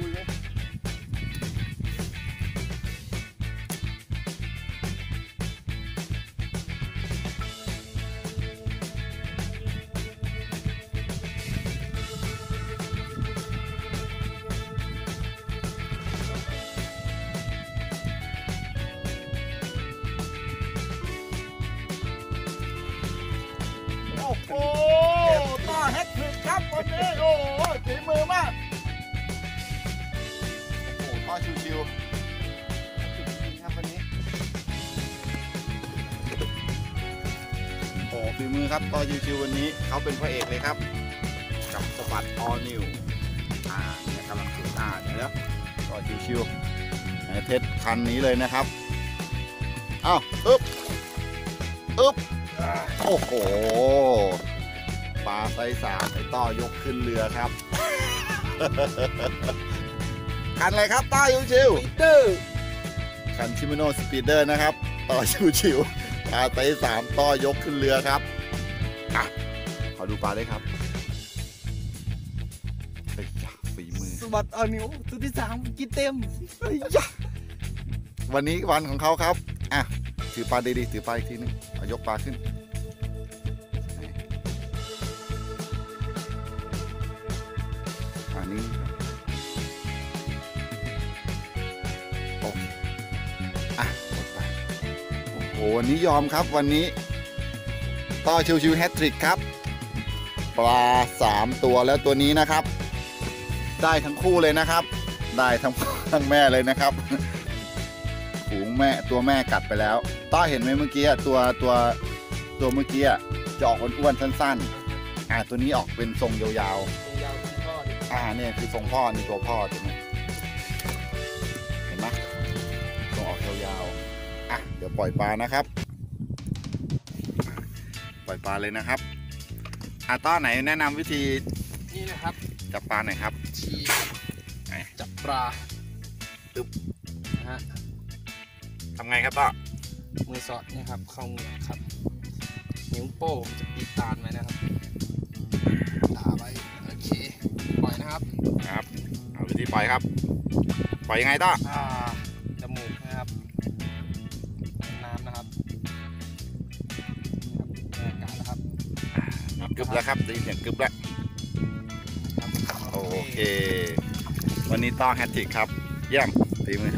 เโอ้โหต่อแฮตทริกครับวันนี้โอ้โหฝีมือมาก โอ้โหต่อชิวๆจริงๆครับวันนี้ โอ้โหฝีมือครับต่อชิวๆวันนี้เขาเป็นพระเอกเลยครับ กับสบัดออนิวอ่าเนี่ยกำลังขึ้นตาเนี่ยแล้วต่อชิวๆในเทสคันนี้เลยนะครับอ้าวอึ๊บอึ๊บโอ้โห ปลาไซส์สามไอ้ต้อยกขึ้นเรือครับคันอะไรครับต้าชิวชิวเดอร์ๆคันชิมิโนสปีดเดอร์นะครับ ต่อชิวชิวๆปลาไซส์สามต้อยกขึ้นเรือครับอะขอดูปลาได้ครับเฮ้ยยะฝีมือสวัสดิ์เอานิวตัวที่สามกินเต็มเฮ้ยยะวันนี้วันของเขาครับ อะ ถือปลาดีๆ ถือปลาอีกทีนึงเอายกปลาขึ้น นนี้โอ้อะหมดไป โอ้โห วันนี้ยอมครับวันนี้ ต่อชิวชิวแฮตทริกครับ ปลาสามตัวแล้วตัวนี้นะครับ ได้ทั้งคู่เลยนะครับ ได้ทั้งทั้งแม่เลยนะครับฝูงแม่ตัวแม่กัดไปแล้ว ต้าเห็นไหมเมื่อกี้ตัวตัวตัวเมื่อกี้จะออกอ้วนๆสั้น ๆ อ่าตัวนี้ออกเป็นทรงยาวๆ อดิอ่าเนี่ยคือทรงพ่อนี่ตัวพ่อตัวนี้เห็นไหมทรงออกยาวๆอะเดี๋ยวปล่อยปลานะครับ ปล่อยปลาเลยนะครับอาต้อไหนแนะนำวิธีนี่นะครับ จับปลาหน่อยครับชีไหนจับปลาตึ๊บนะฮะทำไงครับต้อมือสอดนี่ครับเข้ามือครับ นิ้วโป้งจะปิดตานไว้นะครับ เอาวิธีปล่อยครับ ปล่อยยังไงต้ออ่าจมูกนะครับ น้ำนะครับนี่ครับอากาศนะครับกึบแล้วครับได้ยินเสียงกึบแล้วครับโอเค วันนี้ต้อแฮตติกครับ เยี่ยมตีมือ